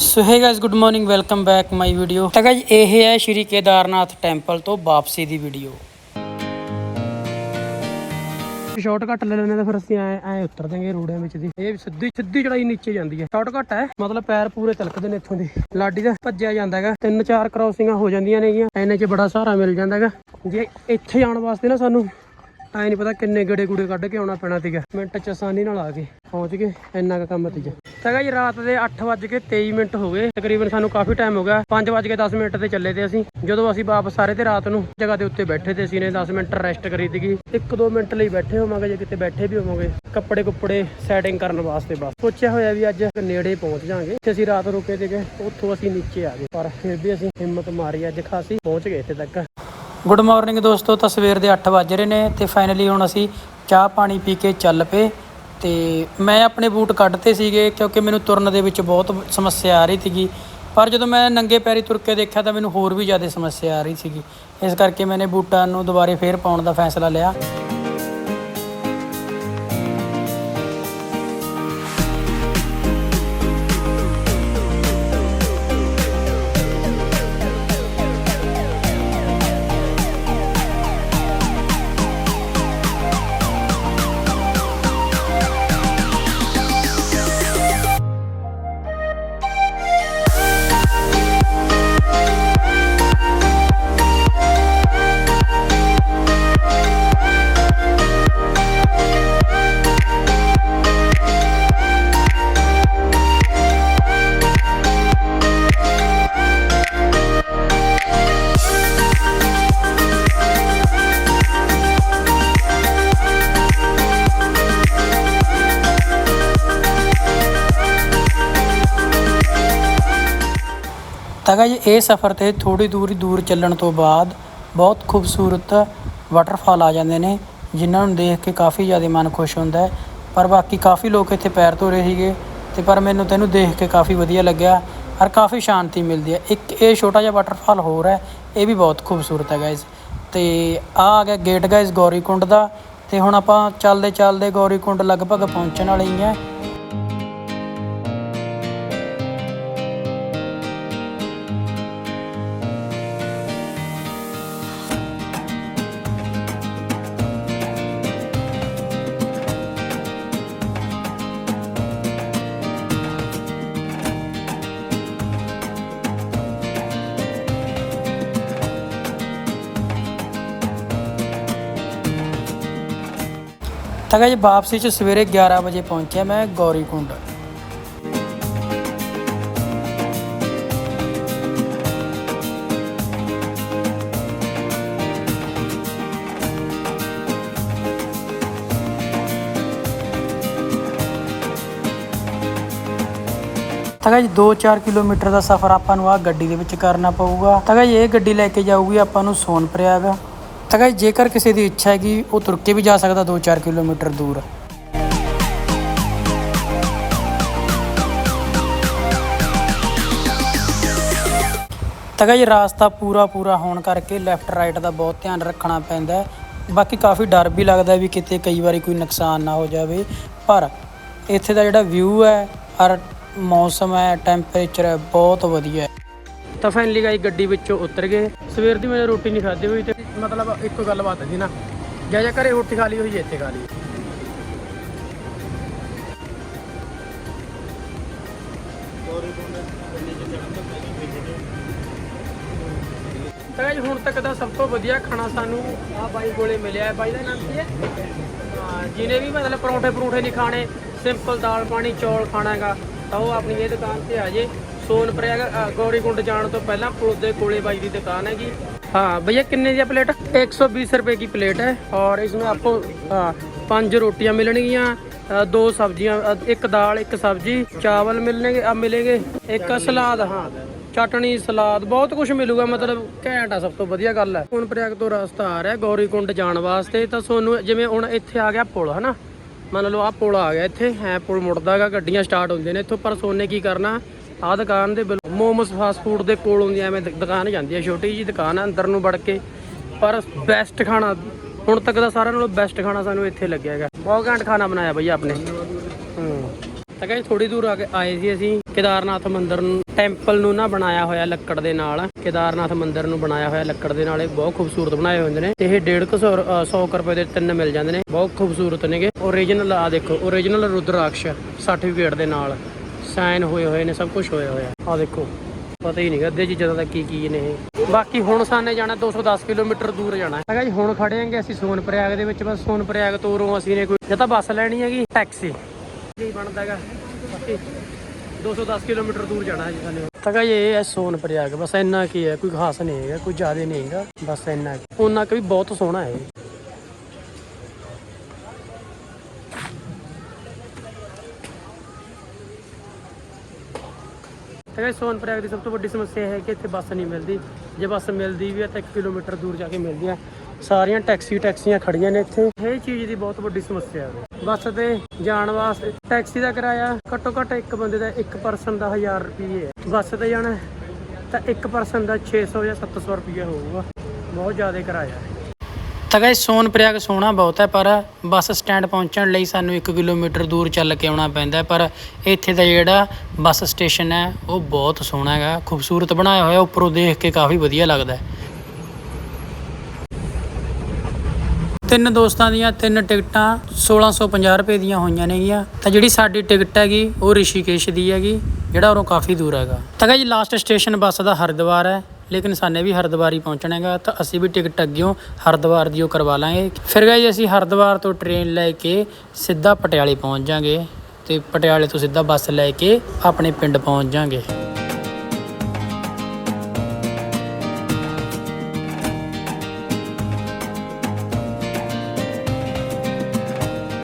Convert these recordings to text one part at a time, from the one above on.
So hey guys good morning welcome back my video ਤਾਂ guys ਇਹ ਹੈ ਸ਼੍ਰੀ Kedarnath temple ਤੋਂ ਵਾਪਸੀ ਦੀ ਵੀਡੀਓ ਸ਼ਾਰਟਕਟ ਲੈ ਲੈਣੇ ਤਾਂ ਫਿਰ ਅਸੀਂ ਐ ਐ ਉਤਰ ਜਾਾਂਗੇ ਰੋੜਿਆਂ ਵਿੱਚ ਦੀ। ਇਹ ਸਿੱਧੀ ਸਿੱਧੀ ਚੜਾਈ ਨੀਚੇ ਜਾਂਦੀ ਹੈ। ਸ਼ਾਰਟਕਟ ਹੈ। ਮਤਲਬ ਪੈਰ ਪੂਰੇ ਤਿਲਕਦੇ ਨੇ ਇੱਥੋਂ ਦੇ। ਲਾਡੀ ਦਾ ਭੱਜਿਆ ਜਾਂਦਾ ਹੈਗਾ। ਤਿੰਨ ਚਾਰ ਕ੍ਰਾਸਿੰਗਾਂ ਹੋ ਜਾਂਦੀਆਂ ਨੇਗੀਆਂ। ਐਨੇ 'ਚ ਬੜਾ ਸਹਾਰਾ ਮਿਲ ਜਾਂਦਾ ਹੈਗਾ। ਜੇ ਇੱਥੇ ਆਉਣ ਵਾਸਤੇ ਨਾ ਸਾਨੂੰ, ਐ ਨਹੀਂ ਪਤਾ ਕਿੰਨੇ ਗੜੇ ਗੁੜੇ ਕੱਢ ਕੇ ਆਉਣਾ ਪੈਣਾ ਸੀਗਾ। ਮਿੰਟ ਚ ਆਸਾਨੀ ਨਾਲ ਆ ਗਏ। ਪਹੁੰਚ ਗਏ। ਇੰਨਾ ਕੁ ਕੰਮ ਸੀਗਾ। ਤਾਂ ਜੀ ਰਾਤ ਦੇ 8:23 ਮਿੰਟ ਹੋ ਗਏ। ਤਕਰੀਬਨ ਸਾਨੂੰ ਕਾਫੀ ਟਾਈਮ ਹੋ ਗਿਆ। 5:10 ਮਿੰਟ ਤੇ ਚੱਲੇ ਤੇ ਅਸੀਂ। ਜਦੋਂ ਅਸੀਂ ਵਾਪਸ ਸਾਰੇ ਤੇ ਰਾਤ ਨੂੰ ਜਗ੍ਹਾ ਦੇ ਉੱਤੇ ਬੈਠੇ ਤੇ ਅਸੀਂ ਨੇ 10 ਮਿੰਟ ਰੈਸਟ ਕਰੀ ਸੀਗੀ। 1-2 ਮਿੰਟ ਲਈ ਬੈਠੇ ਹੋਵਾਂਗੇ, ਜੇ ਕਿਤੇ ਬੈਠੇ ਵੀ ਹੋਵਾਂਗੇ। ਕੱਪੜੇ ਕੁੱਪੜੇ ਸੈਟਿੰਗ ਕਰਨ ਵਾਸਤੇ ਬਸ। ਸੋਚਿਆ ਹੋਇਆ ਵੀ ਅੱਜ ਨੇੜੇ ਪਹੁੰਚ ਜਾਾਂਗੇ। ਤੇ ਅਸੀਂ ਰਾਤ ਰੁਕੇ ਸੀਗੇ। ਉੱਥੋਂ ਅਸੀਂ ਨੀਚੇ ਆ ਗਏ। ਪਰ ਫਿਰ ਵੀ ਅਸੀਂ ਹਿੰਮਤ ਮਾਰੀ ਅੱਜ ਖਾਸੀ। ਪਹੁੰਚ ਗਏ ਇੱਥੇ ਤੱਕ। ਗੁੱਡ ਮਾਰਨਿੰਗ ਦੋਸਤੋ, ਤਾਂ ਸਵੇਰ ਦੇ 8 ਵਜ ਰਹੇ ਨੇ ਤੇ ਫਾਈਨਲੀ ਹੁਣ ਅਸੀਂ ਚਾਹ ਪਾਣੀ ਪੀ ਕੇ ਚੱਲ ਪਏ। ਤੇ ਮੈਂ ਆਪਣੇ ਬੂਟ ਕੱਢਤੇ ਸੀਗੇ ਕਿਉਂਕਿ ਮੈਨੂੰ ਤੁਰਨ ਦੇ ਵਿੱਚ ਬਹੁਤ ਸਮੱਸਿਆ ਆ ਰਹੀ ਸੀਗੀ। ਪਰ ਜਦੋਂ ਮੈਂ ਨੰਗੇ ਪੈਰੀ ਤੁਰ ਕੇ ਦੇਖਿਆ ਤਾਂ ਮੈਨੂੰ ਹੋਰ ਵੀ ਜ਼ਿਆਦਾ ਸਮੱਸਿਆ ਆ ਰਹੀ ਸੀਗੀ। ਇਸ ਕਰਕੇ ਮੈਨੇ ਬੂਟਾਂ ਨੂੰ ਦੁਬਾਰੇ ਫੇਰ ਪਾਉਣ ਦਾ ਫੈਸਲਾ ਲਿਆ। ਤਾਂ guys ਇਹ ਸਫ਼ਰ ਤੇ ਥੋੜੀ ਦੂਰ ਦੂਰ ਚੱਲਣ ਤੋਂ ਬਾਅਦ ਬਹੁਤ ਖੂਬਸੂਰਤ ਵਾਟਰਫਾਲ ਆ ਜਾਂਦੇ ਨੇ, ਜਿਨ੍ਹਾਂ ਨੂੰ ਦੇਖ ਕੇ ਕਾਫੀ ਜ਼ਿਆਦਾ ਮਨ ਖੁਸ਼ ਹੁੰਦਾ ਹੈ। ਪਰ ਬਾਕੀ ਕਾਫੀ ਲੋਕ ਇੱਥੇ ਪੈਰ ਧੋ ਰਹੇ ਸੀਗੇ ਤੇ ਪਰ ਮੈਨੂੰ ਤੈਨੂੰ ਦੇਖ ਕੇ ਕਾਫੀ ਵਧੀਆ ਲੱਗਿਆ ਔਰ ਕਾਫੀ ਸ਼ਾਂਤੀ ਮਿਲਦੀ ਹੈ। ਇੱਕ ਇਹ ਛੋਟਾ ਜਿਹਾ ਵਾਟਰਫਾਲ ਹੋਰ ਹੈ, ਇਹ ਵੀ ਬਹੁਤ ਖੂਬਸੂਰਤ ਹੈ ਗਾਇਜ਼ ਤੇ ਆ ਆ ਗਿਆ ਗੇਟ ਗਾਇਜ਼ ਗੌਰੀਕੁੰਡ ਦਾ ਤੇ ਹੁਣ ਆਪਾਂ ਚੱਲਦੇ ਚੱਲਦੇ ਗੌਰੀਕੁੰਡ ਲਗਭਗ ਪਹੁੰਚਣ ਵਾਲੇ ਹੀ ਆ ਤਾਂ ਗਾਇਜ਼ ਵਾਪਸੀ ਚ ਸਵੇਰੇ 11 ਵਜੇ ਪਹੁੰਚਿਆ ਮੈਂ ਗੌਰੀਕੁੰਡ ਤਾਂ ਜੀ 2-4 ਕਿਲੋਮੀਟਰ ਦਾ ਸਫ਼ਰ ਆਪਾਂ ਨੂੰ ਆ ਗੱਡੀ ਦੇ ਵਿੱਚ ਕਰਨਾ ਪਊਗਾ। ਤਾਂ ਜੀ ਇਹ ਗੱਡੀ ਲੈ ਕੇ ਜਾਊਗੀ ਆਪਾਂ ਨੂੰ ਸੋਨਪ੍ਰਯਾਗ ਤਾਂ ਗਾਇਜ਼ ਜੇਕਰ ਕਿਸੇ ਦੀ ਇੱਛਾ ਹੈਗੀ, ਉਹ ਤੁਰ ਕੇ ਵੀ ਜਾ ਸਕਦਾ 2-4 ਕਿਲੋਮੀਟਰ ਦੂਰ। ਤਾਂ ਗਾਇਜ਼ ਰਾਸਤਾ ਪੂਰਾ ਪੂਰਾ ਹੋਣ ਕਰਕੇ ਲੈਫਟ ਰਾਈਟ ਦਾ ਬਹੁਤ ਧਿਆਨ ਰੱਖਣਾ ਪੈਂਦਾ ਬਾਕੀ ਕਾਫੀ ਡਰ ਵੀ ਲੱਗਦਾ ਵੀ ਕਿਤੇ ਕਈ ਵਾਰੀ ਕੋਈ ਨੁਕਸਾਨ ਨਾ ਹੋ ਜਾਵੇ। ਪਰ ਇੱਥੇ ਦਾ ਜਿਹੜਾ ਵਿਊ ਹੈ ਔਰ ਮੌਸਮ ਹੈ ਟੈਂਪਰੇਚਰ ਹੈ, ਬਹੁਤ ਵਧੀਆ ਹੈ। ਤਾਂ ਫਾਈਨਲੀ ਗਾਈ ਗੱਡੀ ਵਿੱਚੋਂ ਉਤਰ ਗਏ। ਸਵੇਰ ਦੀ ਮੈਂ ਰੋਟੀ ਨਹੀਂ ਖਾਧੀ ਹੋਈ ਤੇ ਮਤਲਬ ਇੱਕੋ ਗੱਲ ਬਾਤ ਹੈ ਜੀ ਨਾ। ਜਾਂ ਜਾਂ ਘਰੇ ਰੋਟੀ ਖਾ ਲਈ ਹੋਈ ਇੱਥੇ ਖਾ ਲਈ। ਤਾਂ ਜੀ ਹੁਣ ਤੱਕ ਦਾ ਸਭ ਤੋਂ ਵਧੀਆ ਖਾਣਾ ਸਾਨੂੰ ਆ ਬਾਈ ਕੋਲੇ ਮਿਲਿਆ ਹੈ। ਬਾਈ ਦਾ ਨਾਮ ਕੀ ਹੈ? ਜਿਹਨੇ ਵੀ ਮਤਲਬ ਪਰੌਂਠੇ ਪਰੌਂਠੇ ਨਹੀਂ ਖਾਣੇ ਸਿੰਪਲ ਦਾਲ ਪਾਣੀ ਚੌਲ ਖਾਣਾ ਹੈਗਾ ਤਾਂ ਉਹ ਆਪਣੀ ਇਹ ਦੁਕਾਨ ਤੇ ਆ ਜੇ। ਸੋਨਪ੍ਰਯਾਗ ਅ, ਗੌਰੀਕੁੰਡ ਜਾਣ ਤੋਂ ਪਹਿਲਾਂ ਪੁਲ ਦੇ ਕੋਲੇ ਬਾਈ ਦੀ ਦੁਕਾਨ ਹੈਗੀ। हाँ भैया कितने की प्लेट एक सौ बीस रुपये की प्लेट है और इसमें आपको हाँ, पांच रोटियां मिलनगियाँ अ, दो सब्जियां अ, एक दाल एक सब्जी चावल मिलने अब मिलेंगे एक सलाद हाँ ਚਟਣੀ ਸਲਾਦ ਬਹੁਤ ਕੁਝ ਮਿਲੂਗਾ ਮਤਲਬ ਘੈਂਟ ਆ ਸਭ ਤੋਂ ਵਧੀਆ ਗੱਲ ਹੈ ਹੁਣ ਪ੍ਰਯਾਗ ਤੋਂ ਰਸਤਾ ਆ ਰਿਹਾ ਗੌਰੀਕੁੰਡ ਜਾਣ ਵਾਸਤੇ ਤਾਂ ਤੁਹਾਨੂੰ ਜਿਵੇਂ ਹੁਣ ਇੱਥੇ ਆ ਗਿਆ ਪੁਲ ਹਨਾ ਮੰਨ ਲਓ ਆਹ ਪੁਲ ਆ ਗਿਆ ਇੱਥੇ ਹੈ ਪੁਲ ਮੁੜਦਾ ਹੈਗਾ ਗੱਡੀਆਂ ਸਟਾਰਟ ਹੁੰਦੀਆਂ ਨੇ ਇੱਥੋਂ ਪਰ ਸੋਨੇ ਕੀ ਕਰਨਾ ਆਹ ਦੁਕਾਨ ਦੇ ਮੋਮਸ ਫਾਸਟ ਫੂਡ ਦੇ ਕੋਲ ਹੁੰਦੀ ਐਵੇਂ ਦੁਕਾਨ ਜਾਂਦੀ ਹੈ ਛੋਟੀ ਜੀ ਦੁਕਾਨ ਆ, ਅੰਦਰ ਨੂੰ ਵੜ ਕੇ। ਪਰ ਬੈਸਟ ਖਾਣਾ, ਹੁਣ ਤੱਕ ਦਾ ਸਾਰਿਆਂ ਨਾਲੋਂ ਬੈਸਟ ਖਾਣਾ ਸਾਨੂੰ ਇੱਥੇ ਲੱਗਿਆ ਹੈਗਾ। ਬਹੁਤ ਘੈਂਟ ਖਾਣਾ ਬਣਾਇਆ ਬਈ ਆਪਨੇ। ਤਾਂ ਕਹਿੰਦੇ ਥੋੜੀ ਦੂਰ ਆ ਕੇ ਆਏ ਸੀ ਅਸੀਂ, ਕੇਦਾਰਨਾਥ ਮੰਦਿਰ ਨੂੰ ਟੈਂਪਲ ਨੂੰ ਨਾ ਬਣਾਇਆ ਹੋਇਆ ਲੱਕੜ ਦੇ ਨਾਲ। ਕੇਦਾਰਨਾਥ ਮੰਦਿਰ ਨੂੰ ਬਣਾਇਆ ਹੋਇਆ ਲੱਕੜ ਦੇ ਨਾਲ, ਇਹ ਬਹੁਤ ਖੂਬਸੂਰਤ ਬਣਾਏ ਹੁੰਦੇ ਨੇ। ਤੇ ਇਹ 150 100 ਰੁਪਏ ਦੇ ਤਿੰਨ ਮਿਲ ਜਾਂਦੇ ਨੇ। ਬਹੁਤ ਖੂਬਸੂਰਤ ਨੇਗੇ। ਓਰੀਜਨਲ ਆ ਦੇਖੋ ਓਰੀਜਨਲ ਰੁਦਰਾਕਸ਼ ਸਰਟੀਫਿਕੇਟ ਦੇ ਨਾਲ। ਸਾਈਨ ਹੋਏ ਹੋਏ ਨੇ, ਸਭ ਕੁਝ ਹੋਇਆ ਹੋਇਆ। ਆ ਦੇਖੋ, ਪਤਾ ਹੀ ਨਹੀਂ ਅੱਧੇ ਚੀਜ਼ਾਂ ਦਾ ਕੀ ਕੀ ਨੇ ਬਾਕੀ ਹੁਣ ਸਾਨੇ ਜਾਣਾ 210 ਕਿਲੋਮੀਟਰ ਦੂਰ ਜਾਣਾ। ਹੈਗਾ ਜੀ, ਹੁਣ ਖੜੇ ਆਂਗੇ ਅਸੀਂ ਸੋਨਪ੍ਰਯਾਗ ਦੇ ਵਿੱਚ, ਬਸ ਸੋਨਪ੍ਰਯਾਗ ਤੋਂ ਉਰੋਂ ਅਸੀਂ ਨੇ ਕੋਈ ਜਾਂ ਤਾਂ ਬੱਸ ਲੈਣੀ ਹੈਗੀ, ਟੈਕਸੀ। ਕੀ ਬਣਦਾ ਹੈਗਾ ਬਾਕੀ 210 ਕਿਲੋਮੀਟਰ ਦੂਰ ਜਾਣਾ ਹੈ ਜੀ ਸਾਨੂੰ। ਤਾਂ ਇਹ ਹੈ ਸੋਨਪ੍ਰਯਾਗ, ਬਸ ਇੰਨਾ ਕੀ ਹੈ, ਕੋਈ ਖਾਸ ਨਹੀਂ ਹੈਗਾ, ਕੋਈ ਜ਼ਿਆਦਾ ਨਹੀਂ ਹੈਗਾ, ਬਸ ਇੰਨਾ ਕੁ। ਉਹਨਾਂ ਕਿ ਵੀ ਬਹੁਤ ਸੋਹਣਾ ਹੈ ਤਾਂ guys, ਸੋਨਪ੍ਰਯਾਗ ਦੀ ਸਭ ਤੋਂ ਵੱਡੀ ਸਮੱਸਿਆ ਹੈ ਕਿ ਇੱਥੇ ਬੱਸ ਨਹੀਂ ਮਿਲਦੀ। ਜੇ ਬੱਸ ਮਿਲਦੀ ਵੀ ਹੈ ਤਾਂ 1 ਕਿਲੋਮੀਟਰ ਦੂਰ ਜਾ ਕੇ ਮਿਲਦੀ ਹੈ ਸਾਰੀਆਂ ਟੈਕਸੀ ਟੈਕਸੀਆਂ ਖੜੀਆਂ ਨੇ ਇੱਥੇ। ਇਹ ਚੀਜ਼ ਦੀ ਬਹੁਤ ਵੱਡੀ ਸਮੱਸਿਆ ਹੈ। ਬੱਸ ਤੇ ਜਾਣ ਵਾਸਤੇ ਟੈਕਸੀ ਦਾ ਕਿਰਾਇਆ ਘੱਟੋ ਘੱਟ ਇੱਕ ਬੰਦੇ ਦਾ ਇੱਕ ਪਰਸਨ ਦਾ 1000 ਰੁਪਏ ਹੈ। ਬੱਸ ਤੇ ਜਾਣਾ ਤਾਂ ਇੱਕ ਪਰਸਨ ਦਾ 600 ਜਾਂ 700 ਰੁਪਏ ਹੋਊਗਾ। ਬਹੁਤ ਜ਼ਿਆਦਾ ਕਿਰਾਇਆ ਹੈ। ਤਾਂ ਗਾਇਸ ਸੋਨਪ੍ਰਯਾਗ ਸੋਹਣਾ ਬਹੁਤ ਹੈ, ਪਰ ਬੱਸ ਸਟੈਂਡ ਪਹੁੰਚਣ ਲਈ ਸਾਨੂੰ 1 ਕਿਲੋਮੀਟਰ ਦੂਰ ਚੱਲ ਕੇ ਆਉਣਾ ਪੈਂਦਾ ਪਰ ਇੱਥੇ ਦਾ ਜਿਹੜਾ ਬੱਸ ਸਟੇਸ਼ਨ ਹੈ, ਉਹ ਬਹੁਤ ਸੋਹਣਾ ਹੈਗਾ, ਖੂਬਸੂਰਤ ਬਣਾਇਆ ਹੋਇਆ, ਉੱਪਰੋਂ ਦੇਖ ਕੇ ਕਾਫੀ ਵਧੀਆ ਲੱਗਦਾ ਹੈ। ਤਿੰਨ ਦੋਸਤਾਂ ਦੀਆਂ ਤਿੰਨ ਟਿਕਟਾਂ 1650 ਰੁਪਏ ਦੀਆਂ ਹੋਈਆਂ ਨੇਗੀਆਂ, ਤਾਂ ਜਿਹੜੀ ਸਾਡੀ ਟਿਕਟ ਹੈਗੀ, ਉਹ ਰਿਸ਼ੀਕੇਸ਼ ਦੀ ਹੈਗੀ, ਜਿਹੜਾ ਉਰੋਂ ਕਾਫੀ ਦੂਰ ਹੈਗਾ। ਤਾਂ ਜੀ ਲਾਸਟ ਸਟੇਸ਼ਨ ਬੱਸ ਦਾ ਹਰਿਦੁਆਰ ਹੈ ਲੇਕਿਨ ਸਾਨੇ ਵੀ ਹਰਿਦੁਆਰ ਹੀ ਪਹੁੰਚਣਾ ਹੈਗਾ, ਤਾਂ ਅਸੀਂ ਵੀ ਟਿਕਟ ਅੱਗਿਓਂ ਹਰਿਦੁਆਰ ਦੀ ਉਹ ਕਰਵਾ ਲਾਂਗੇ। ਫਿਰ ਗਾਈ ਅਸੀਂ ਹਰਿਦੁਆਰ ਤੋਂ ਟ੍ਰੇਨ ਲੈ ਕੇ ਸਿੱਧਾ ਪਟਿਆਲੇ ਪਹੁੰਚ ਜਾਾਂਗੇ ਤੇ ਪਟਿਆਲੇ ਤੋਂ ਸਿੱਧਾ ਬੱਸ ਲੈ ਕੇ ਆਪਣੇ ਪਿੰਡ ਪਹੁੰਚ ਜਾਾਂਗੇ।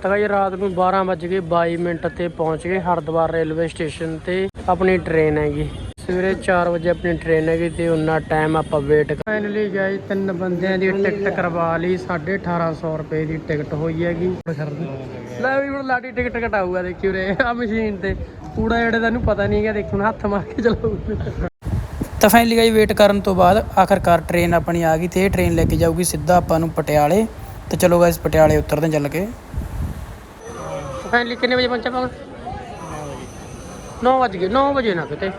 ਤਾਂ ਜੀ ਰਾਤ ਨੂੰ 12 ਵੱਜ ਕੇ 22 ਮਿੰਟ ਤੇ ਪਹੁੰਚ ਗਏ ਹਰਿਦੁਆਰ ਰੇਲਵੇ ਸਟੇਸ਼ਨ ਤੇ, ਆਪਣੀ ਟ੍ਰੇਨ ਹੈਗੀ। ਸਵੇਰੇ 4 ਵਜੇ ਆਪਣੀ ਟ੍ਰੇਨ ਹੈਗੀ ਤੇ ਉਹਨਾਂ ਟਾਈਮ ਆਪਾਂ ਵੇਟ ਫਾਈਨਲੀ ਗਏ ਤਿੰਨ ਬੰਦਿਆਂ ਦੀ ਟਿਕਟ ਕਰਵਾ ਲਈ 1850 ਰੁਪਏ ਦੀ ਟਿਕਟ ਹੋਈ ਹੈਗੀ। ਲੈ ਵੀ ਹੁਣ ਲਾਡੀ ਟਿਕਟ ਕਟਾਊਗਾ ਦੇਖੀ ਉਰੇ ਆ ਮਸ਼ੀਨ ਤੇ। ਕੂੜਾ ਜਿਹੜੇ ਦਾ ਇਹਨੂੰ ਪਤਾ ਨਹੀਂ ਹੈਗਾ ਦੇਖੀ ਹੱਥ ਮਾਰ ਕੇ ਚਲਾਊਗਾ। ਤਾਂ ਫਾਈਨਲੀ ਗਾਈ ਵੇਟ ਕਰਨ ਤੋਂ ਬਾਅਦ ਆਖਰਕਾਰ ਟ੍ਰੇਨ ਆਪਣੀ ਆ ਗਈ ਤੇ ਇਹ ਟ੍ਰੇਨ ਲੈ ਕੇ ਜਾਊਗੀ ਸਿੱਧਾ ਆਪਾਂ ਨੂੰ ਪਟਿਆਲੇ। ਤੇ ਚਲੋ ਗਾਇਸ ਪਟਿਆਲੇ ਉਤਰਦੇ ਚੱਲ ਕੇ। ਫਾਈਨਲੀ ਕਿੰਨੇ ਵਜੇ ਪਹੁੰਚਾ ਪਾਗਾ 9 ਵਜ। ਗਏ 9 ਵਜੇ ਨਾ ਕਿਤੇ।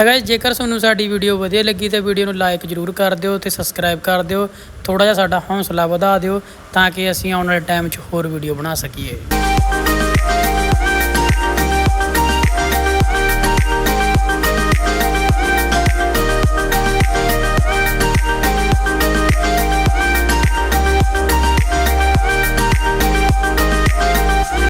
ਤਾਂ ਗਾਇਸ ਜੇਕਰ ਤੁਹਾਨੂੰ ਸਾਡੀ ਵੀਡੀਓ ਵਧੀਆ ਲੱਗੀ ਤਾਂ ਵੀਡੀਓ ਨੂੰ ਲਾਈਕ ਜਰੂਰ ਕਰ ਦਿਓ ਤੇ ਸਬਸਕ੍ਰਾਈਬ ਕਰ ਦਿਓ। ਥੋੜਾ ਜਿਹਾ ਸਾਡਾ ਹੌਸਲਾ ਵਧਾ ਦਿਓ ਤਾਂ ਕਿ ਅਸੀਂ ਆਉਣ ਵਾਲੇ ਟਾਈਮ 'ਚ ਹੋਰ ਵੀਡੀਓ ਬਣਾ ਸਕੀਏ।